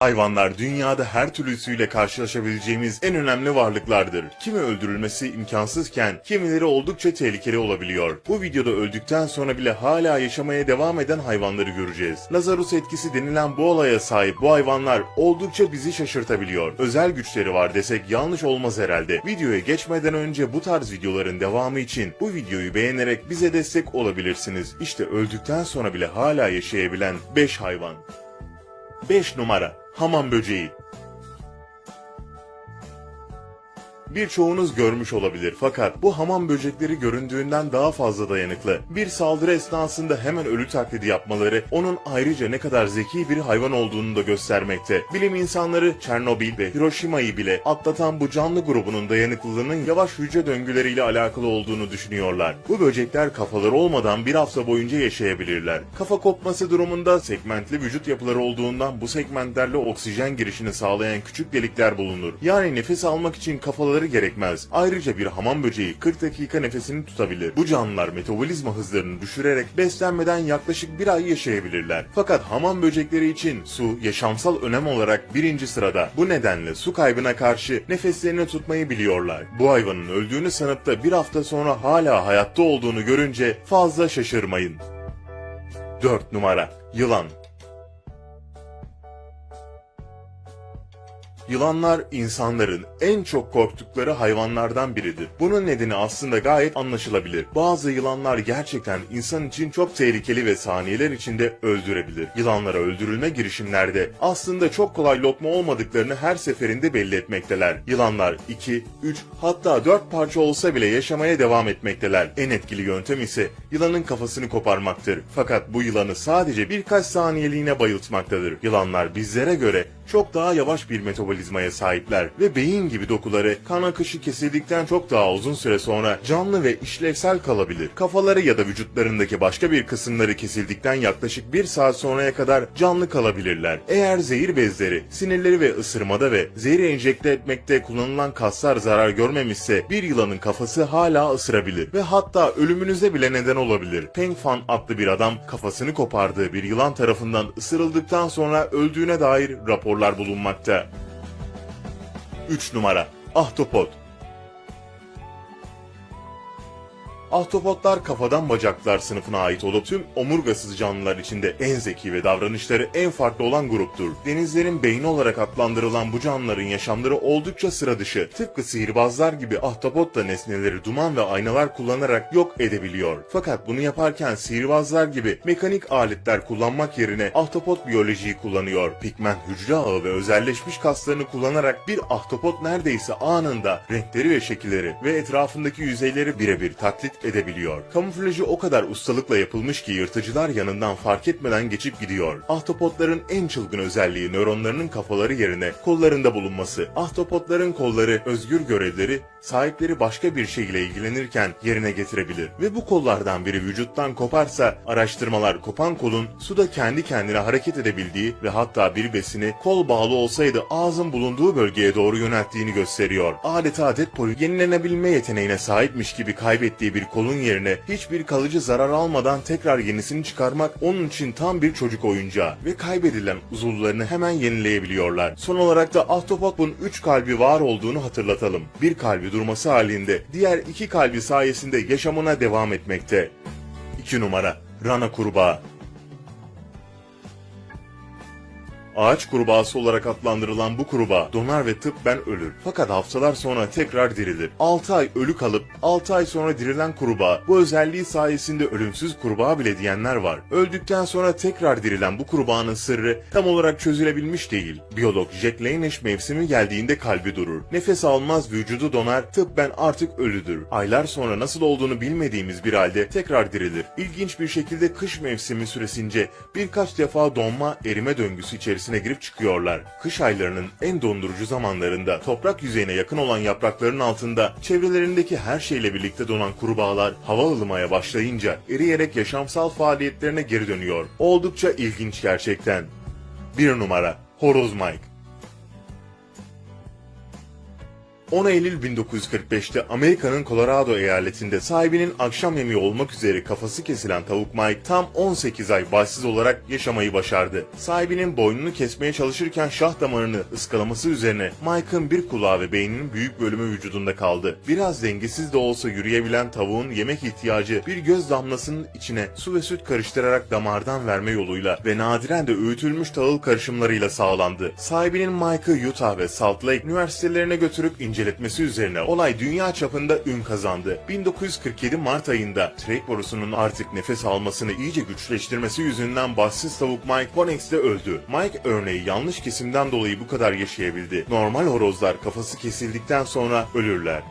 Hayvanlar dünyada her türlüsüyle karşılaşabileceğimiz en önemli varlıklardır. Kimi öldürülmesi imkansızken kimileri oldukça tehlikeli olabiliyor. Bu videoda öldükten sonra bile hala yaşamaya devam eden hayvanları göreceğiz. Lazarus etkisi denilen bu olaya sahip bu hayvanlar oldukça bizi şaşırtabiliyor. Özel güçleri var desek yanlış olmaz herhalde. Videoya geçmeden önce bu tarz videoların devamı için bu videoyu beğenerek bize destek olabilirsiniz. İşte öldükten sonra bile hala yaşayabilen 5 hayvan. 5 numara Hamam böceği Birçoğunuz görmüş olabilir fakat bu hamam böcekleri göründüğünden daha fazla dayanıklı. Bir saldırı esnasında hemen ölü taklidi yapmaları onun ayrıca ne kadar zeki bir hayvan olduğunu da göstermekte. Bilim insanları Çernobil ve Hiroşima'yı bile atlatan bu canlı grubunun dayanıklılığının yavaş hücre döngüleriyle alakalı olduğunu düşünüyorlar. Bu böcekler kafaları olmadan bir hafta boyunca yaşayabilirler. Kafa kopması durumunda segmentli vücut yapıları olduğundan bu segmentlerle oksijen girişini sağlayan küçük delikler bulunur. Yani nefes almak için kafaları gerekmez. Ayrıca bir hamam böceği 40 dakika nefesini tutabilir. Bu canlılar metabolizma hızlarını düşürerek beslenmeden yaklaşık bir ay yaşayabilirler. Fakat hamam böcekleri için su yaşamsal önem olarak birinci sırada. Bu nedenle su kaybına karşı nefeslerini tutmayı biliyorlar. Bu hayvanın öldüğünü sanıp da bir hafta sonra hala hayatta olduğunu görünce fazla şaşırmayın. 4 numara Yılan Yılanlar insanların en çok korktukları hayvanlardan biridir. Bunun nedeni aslında gayet anlaşılabilir. Bazı yılanlar gerçekten insan için çok tehlikeli ve saniyeler içinde öldürebilir. Yılanlara öldürülme girişimlerde aslında çok kolay lokma olmadıklarını her seferinde belli etmekteler. Yılanlar 2, 3 hatta 4 parça olsa bile yaşamaya devam etmekteler. En etkili yöntem ise yılanın kafasını koparmaktır. Fakat bu yılanı sadece birkaç saniyeliğine bayıltmaktadır. Yılanlar bizlere göre çok daha yavaş bir metabolizmaya sahipler ve beyin gibi dokuları kan akışı kesildikten çok daha uzun süre sonra canlı ve işlevsel kalabilir. Kafaları ya da vücutlarındaki başka bir kısımları kesildikten yaklaşık bir saat sonraya kadar canlı kalabilirler. Eğer zehir bezleri, sinirleri ve ısırmada ve zehri enjekte etmekte kullanılan kaslar zarar görmemişse bir yılanın kafası hala ısırabilir ve hatta ölümünüze bile neden olabilir. Peng Fan adlı bir adam kafasını kopardığı bir yılan tarafından ısırıldıktan sonra öldüğüne dair raporlar bulunmakta. 3 numara Ahtapot Ahtapotlar kafadan bacaklar sınıfına ait olup tüm omurgasız canlılar içinde en zeki ve davranışları en farklı olan gruptur. Denizlerin beyni olarak adlandırılan bu canlıların yaşamları oldukça sıra dışı. Tıpkı sihirbazlar gibi ahtapot da nesneleri duman ve aynalar kullanarak yok edebiliyor. Fakat bunu yaparken sihirbazlar gibi mekanik aletler kullanmak yerine ahtapot biyolojiyi kullanıyor. Pigment hücre ağı ve özelleşmiş kaslarını kullanarak bir ahtapot neredeyse anında renkleri ve şekilleri ve etrafındaki yüzeyleri birebir taklit edebiliyor. Kamuflajı o kadar ustalıkla yapılmış ki yırtıcılar yanından fark etmeden geçip gidiyor. Ahtapotların en çılgın özelliği nöronlarının kafaları yerine kollarında bulunması. Ahtapotların kolları özgür görevleri sahipleri başka bir şey ile ilgilenirken yerine getirebilir. Ve bu kollardan biri vücuttan koparsa araştırmalar kopan kolun suda kendi kendine hareket edebildiği ve hatta bir besini kol bağlı olsaydı ağzın bulunduğu bölgeye doğru yönelttiğini gösteriyor. Adeta Deadpool yenilenebilme yeteneğine sahipmiş gibi kaybettiği bir kolun yerine hiçbir kalıcı zarar almadan tekrar yenisini çıkarmak onun için tam bir çocuk oyuncağı ve kaybedilen uzuvlarını hemen yenileyebiliyorlar. Son olarak da Ahtapot'un 3 kalbi var olduğunu hatırlatalım. Bir kalbi durması halinde diğer iki kalbi sayesinde yaşamına devam etmekte. 2 numara Rana kurbağa Ağaç kurbağası olarak adlandırılan bu kurbağa donar ve tıbben ölür. Fakat haftalar sonra tekrar dirilir. 6 ay ölü kalıp 6 ay sonra dirilen kurbağa bu özelliği sayesinde ölümsüz kurbağa bile diyenler var. Öldükten sonra tekrar dirilen bu kurbağanın sırrı tam olarak çözülebilmiş değil. Biyolog Jack Lanish mevsimi geldiğinde kalbi durur. Nefes almaz vücudu donar tıbben artık ölüdür. Aylar sonra nasıl olduğunu bilmediğimiz bir halde tekrar dirilir. İlginç bir şekilde kış mevsimi süresince birkaç defa donma erime döngüsü içerisinde içerisine girip çıkıyorlar. Kış aylarının en dondurucu zamanlarında toprak yüzeyine yakın olan yaprakların altında çevrelerindeki her şeyle birlikte donan kurbağalar hava ılımaya başlayınca eriyerek yaşamsal faaliyetlerine geri dönüyor. Oldukça ilginç gerçekten. Bir numara Horoz Mike 10 Eylül 1945'te Amerika'nın Colorado eyaletinde sahibinin akşam yemeği olmak üzere kafası kesilen tavuk Mike tam 18 ay başsız olarak yaşamayı başardı. Sahibinin boynunu kesmeye çalışırken şah damarını ıskalaması üzerine Mike'ın bir kulağı ve beyninin büyük bölümü vücudunda kaldı. Biraz dengesiz de olsa yürüyebilen tavuğun yemek ihtiyacı bir göz damlasının içine su ve süt karıştırarak damardan verme yoluyla ve nadiren de öğütülmüş tahıl karışımlarıyla sağlandı. Sahibinin Mike'ı Utah ve Salt Lake üniversitelerine götürüp inceletmesi üzerine olay dünya çapında ün kazandı. 1947 Mart ayında trek borusunun artık nefes almasını iyice güçleştirmesi yüzünden bahtsız tavuk Mike Phoenix'te öldü. Mike örneği yanlış kesimden dolayı bu kadar yaşayabildi. Normal horozlar kafası kesildikten sonra ölürler.